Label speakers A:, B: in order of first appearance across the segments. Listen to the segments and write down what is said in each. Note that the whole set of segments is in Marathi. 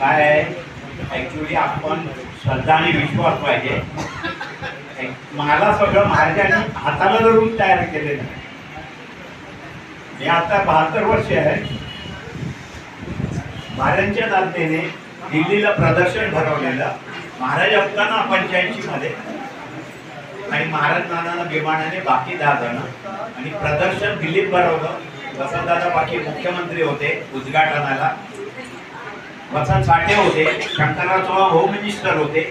A: काय आहे? ॲक्च्युली आपण श्रद्धा आणि विश्वास पाहिजे. मला सगळं महाराजांनी हाताला धरून तयार केलेलं आहे. मी आता बहात्तर वर्ष आहे. महाराजांच्या दालतेने दिल्लीला प्रदर्शन भरवलेलं महाराज असताना पंच्याऐंशी मध्ये आणि महाराज नानाला विमानाने बाकी दहा जण आणि प्रदर्शन दिल्लीत भरवलं. वसंतदादा बाकी मुख्यमंत्री होते उद्घाटनाला. वसंत साठे होते शंकरराव चव्हाण होम मिनिस्टर होते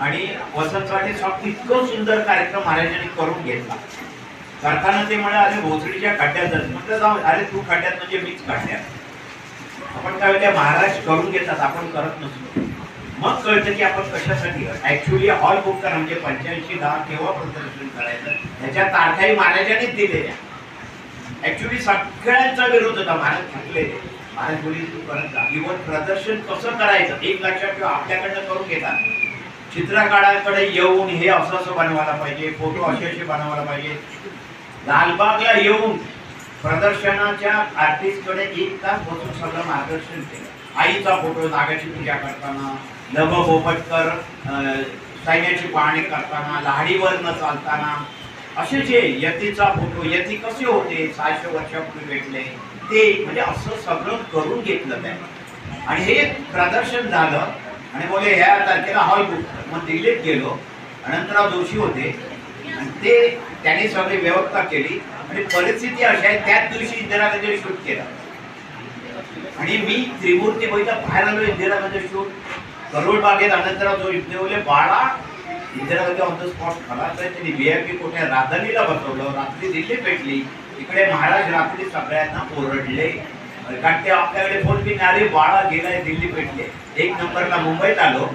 A: आणि वसंत साठे स्वामी इतकं सुंदर कार्यक्रम महाराजांनी करून घेतला. करताना ते म्हणाले भोसडीच्या खड्ड्यात जात म्हटलं जाऊ अरे तू खड्ड्यात म्हणजे मीच खड्ड्यात. आपण काय होते महाराज करून घेतात आपण करत नसतो. मग कळतं की आपण कशासाठी? ऍक्च्युली हॉल बुक करा म्हणजे पंच्याऐंशी दहा केव्हा प्रदर्शन करायचं. ह्याच्या तारखाही महाराजांनीच दिलेल्या. ऍक्च्युली सगळ्यांचा विरोध होता महाराज थकलेले. महाराज बोली तू इव्हन प्रदर्शन कसं करायचं? एक लक्षात ठेवा आपल्याकडनं करून घेतात. चित्रकाराकडे येऊन हे असं असं बनवायला पाहिजे फोटो असे असे बनवायला पाहिजे. लालबागला येऊन प्रदर्शनाच्या आर्टिस्टकडे एक तास बसून सगळं मार्गदर्शन केलं. आईचा फोटो नागाची पूजा करताना लभ बोपटकर अं, सैन्याची पाहणी करताना लाडीवर न चालताना असे जे यतीचा फोटो यती कसे होते? सहाशे वर्षापूर्वी भेटले. ते म्हणजे असं सगळं करून घेतलं त्याने. आणि हे प्रदर्शन झालं. आणि बोले ह्या तारखेला हॉल बुक मग दिल्लीत गेलो. अनंतराव जोशी होते. आणि ते त्याने सगळी व्यवस्था केली. आणि परिस्थिती अशी आहे त्याच दिवशी इंदिरा गांधी शूट केलं. आणि मी त्रिमूर्ती बघितलं बाहेर आलो इंदिरा गांधी शूट. करोड बागेत अनंतराव जोशी ते बाळा Indira Gandhi on the spot खला तर त्यांनी व्ही आय पी कोठ्या राजधानीला बसवलं. रात्री दिल्ली पेटली. इकडे महाराज रात्री सगळ्यांना ओरडले. कारण ते आपल्याकडे फोन बी नाही, अरे बाळा गेलाय दिल्ली पेटले एक नंबरला मुंबईत आलो.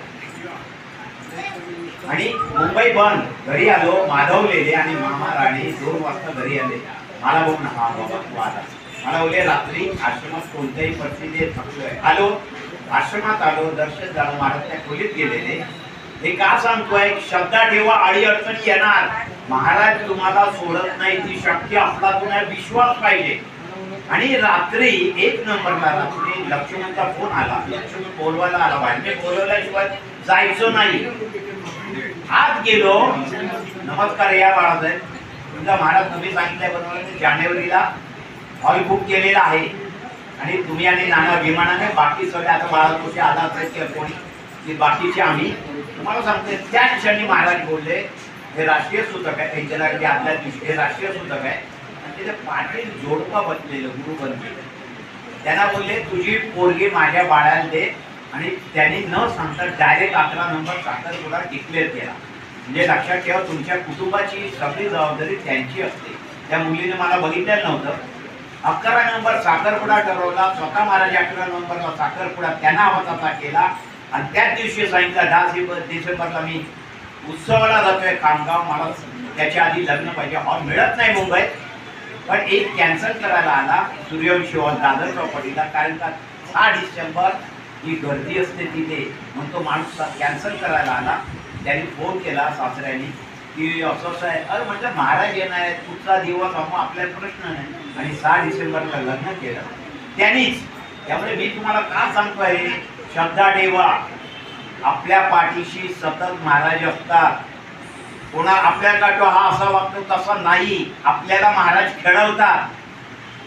A: आणि मुंबई बंद. घरी आलो माधवलेले आणि मामा राणी दोन वाजता घरी आले. मला बघून हा बाबा तू आला मला बोलले रात्री आश्रमात कोणत्याही परिस्थितीत थकलोय आलो. आश्रमात आलो दर्शन झालं महाराज त्या खोलीत गेलेले. हे का सांगतोय? शब्दा ठेवा अडी अडचणी येणार. महाराज तुम्हाला सोडत नाही ती शक्ती आपला तुम्हाला विश्वास पाहिजे. आणि रात्री एक नंबरला रात्री लक्ष्मणचा फोन आला. लक्ष्मण बोलवायला आला बाहेर. बोलवल्याशिवाय जायचो नाही. आत गेलो. नमस्कार या बाळासाहेब. तुमचा महाराज तुम्ही सांगितलंय बरोबर जानेवारीला हॉल बुक केलेला आहे. आणि तुम्ही आणि नाना विमानाने बाकी सगळे आता बाळा तुझे आला असेल किंवा कोणी बाकीचे आम्ही? तुम्हाला सांगते त्या क्षणी महाराज बोलले हे राष्ट्रीय सूचक आहे त्यांच्या लागली आदल्या दिवशी हे राष्ट्रीय सूचक आहे. आणि तिथे पाटील जोडपं बनलेलं गुरु बनलेलं त्यांना बोलले तुझी पोरगी माझ्या बाळाला दे आणि त्यांनी न सांगता डायरेक्ट अकरा नंबर साखरपुडा डिक्लेअर केला. म्हणजे लक्षात ठेवा तुमच्या कुटुंबाची सगळी जबाबदारी त्यांची असते. त्या मुलीने मला बघितलेलं नव्हतं. अकरा नंबर साखरपुडा ठरवला स्वतः महाराज अकरा नंबरला साखरपुडा त्यांना आवाजाचा केला. आणि त्याच दिवशी सांगितलं दहा डिसेंबरला मी उत्सवाला जातोय खामगाव मला त्याच्या आधी लग्न पाहिजे हॉल मिळत नाही मुंबईत. पण एक कॅन्सल करायला आला सूर्यवंशी हॉल दादर चौपाटीला कारण का सहा डिसेंबर ही गर्दी असते तिथे. म्हणून तो माणूस कॅन्सल करायला आला. त्यांनी फोन केला सासऱ्यांनी की असं असं आहे. अरे म्हटलं महाराज येणार आहे कुठला दिवस हा मग आपल्याला प्रश्न नाही. आणि सहा डिसेंबरला लग्न केलं. त्यांनीच. त्यामुळे मी तुम्हाला का सांगतोय? श्रद्धा देवा आपल्या पाठीशी सतत महाराज असतात. कोणा आपल्या काटो हा असा वागतो तसा नाही. आपल्याला महाराज खेळवतात.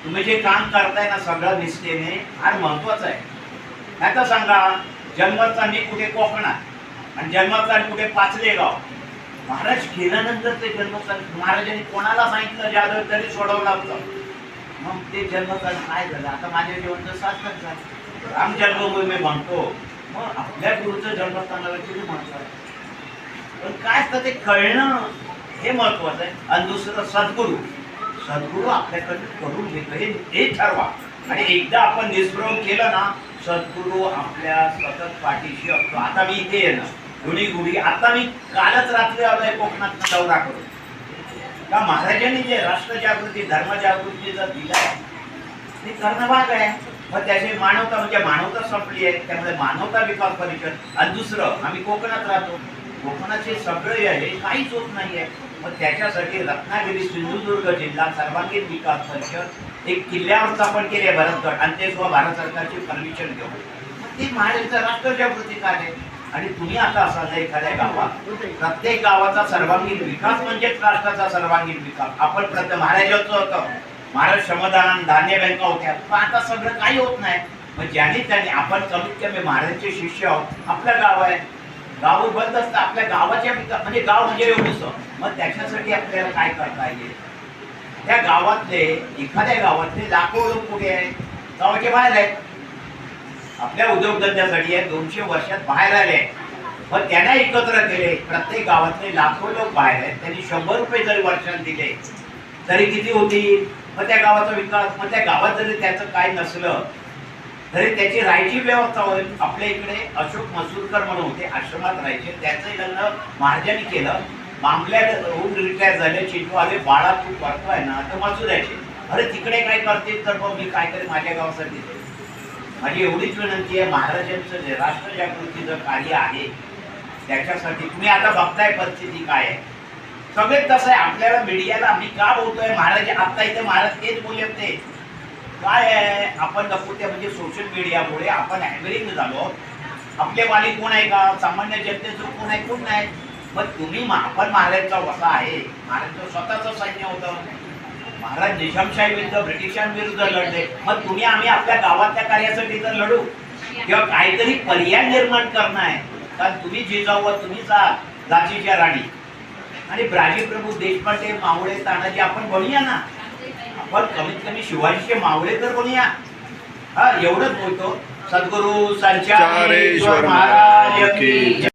A: तुम्ही जे काम करताय ना सगळं निष्ठेने फार महत्वाचं आहे. नाही तर सांगा जन्मस्थानी मी कुठे कोकणात? आणि जन्मस्थान कुठे पाचलेगाव? महाराज गेल्यानंतर ते जन्मस्थान महाराजांनी कोणाला सांगितलं जाधव तरी सोडवलं होतं मग ते जन्मस्थान काय झालं? आता माझ्या जीवनचं सार्थक झालं. राम जन्मभूमी म्हणतो. मग आपल्या गुरुचं जन्मस्थानाला किती महत्त्व आहे पण काय असतं ते कळणं हे महत्वाचं आहे. आणि दुसरं सद्गुरू. सद्गुरू आपल्याकडे करून घेतो. हे हे ठरवा. आणि एकदा आपण निष्प्रयोग केलं ना सद्गुरू आपल्या सतत पाठीशी असतो. आता मी इथे येणं गुढी गुढी. आता मी कालच रात्री आलोय कोकणात दौरा करून. का महाराजांनी जे राष्ट्रजागृती दिलं आहे ते करणं भाग आहे. मग त्याची मानवता म्हणजे मानवता संपली आहे. त्यामुळे मानवता विकास परिषद आणि दुसरं आम्ही कोकणात राहतो. कोकणाचे सगळे आहे काहीच होत नाही आहे. मग त्याच्यासाठी रत्नागिरी सिंधुदुर्ग जिल्हा सर्वांगीण विकास परिषद एक किल्ल्यावर स्थापन केले भरतगड. आणि ते सुद्धा भारत सरकारची परमिशन घेऊन. मग ते महाराष्ट्र राष्ट्रजागृती कार्य आणि तुम्ही आता असाल एखाद्या गावात प्रत्येक गावाचा सर्वांगीण विकास म्हणजेच राष्ट्राचा सर्वांगीण विकास. आपण प्रथम महाराजांचं होतं. महाराज श्रमदान धान्य बँका होत्या. पण आता सगळं काही होत नाही. मग ज्याने त्याने आपण कमीत कमी महाराजचे शिष्य आहोत आपलं गाव आहे. गाव बंद असतं आपल्या गावाच्या विकास म्हणजे गाव म्हणजे एवढंच मग त्याच्यासाठी आपल्याला काय करता येईल? त्या गावातले एखाद्या गावातले लाखो लोक कुठे आहेत? गावाच्या बाहेर आहेत. आपल्या उद्योगधंद्यासाठी या दोनशे वर्षात बाहेर आले मग त्यांना एकत्र केले. प्रत्येक गावातले लाखो लोक बाहेर आहेत. त्यांनी शंभर रुपये जरी वर्षात दिले. तरी किती होतील? मग त्या गावाचा विकास मग त्या गावात जरी त्याचं काय नसलं तरी त्याची राहायची व्यवस्था होईल. आपल्या इकडे अशोक मसूरकर म्हणून होते आश्रमात राहायचे. त्याचंही लग्न महाराजांनी केलं. मामल्या होऊन रिटायर झाले. चिंटू आले बाळा तू करतोय ना तर मसूरायचे. अरे तिकडे काय करते? तर मग मी काय करेन माझ्या गावासाठी ते. माझी एवढीच विनंती आहे महाराजांचं जे राष्ट्र जागृतीचं कार्य आहे त्याच्यासाठी तुम्ही आता बघताय परिस्थिती काय आहे. सगळे तसं आहे. आपल्याला मीडियाला आम्ही का बोलतोय? महाराज आता इथे महाराज तेच बोलले होते काय आहे? आपण नको त्या म्हणजे सोशल मीडियामुळे आपण हॅमरिंग झालो. आपले वाली कोण आहे का? सामान्य जनतेचं कोण आहे? कोण नाही? मग तुम्ही आपण महाराजचा वसा आहे. महाराजचं स्वतःचं सैन्य होतं. महाराज निजामशाही विरुद्ध ब्रिटिशांविरुद्ध लढले. मग तुम्ही आम्ही आपल्या गावातल्या कार्यासाठी तर लढू. किंवा काहीतरी पर्याय निर्माण करणं आहे. कारण तुम्ही जिजाऊ तुम्हीच जा. जातीच्या राणी. आणि ब्राजी प्रभू देशपांडे मावळे तानाजी आपण बनूया ना. आपण कमीत कमी शिवाजीचे मावळे तर बनूया हा एवढंच बोलतो. सद्गुरू संचारेश्वर महाराज की.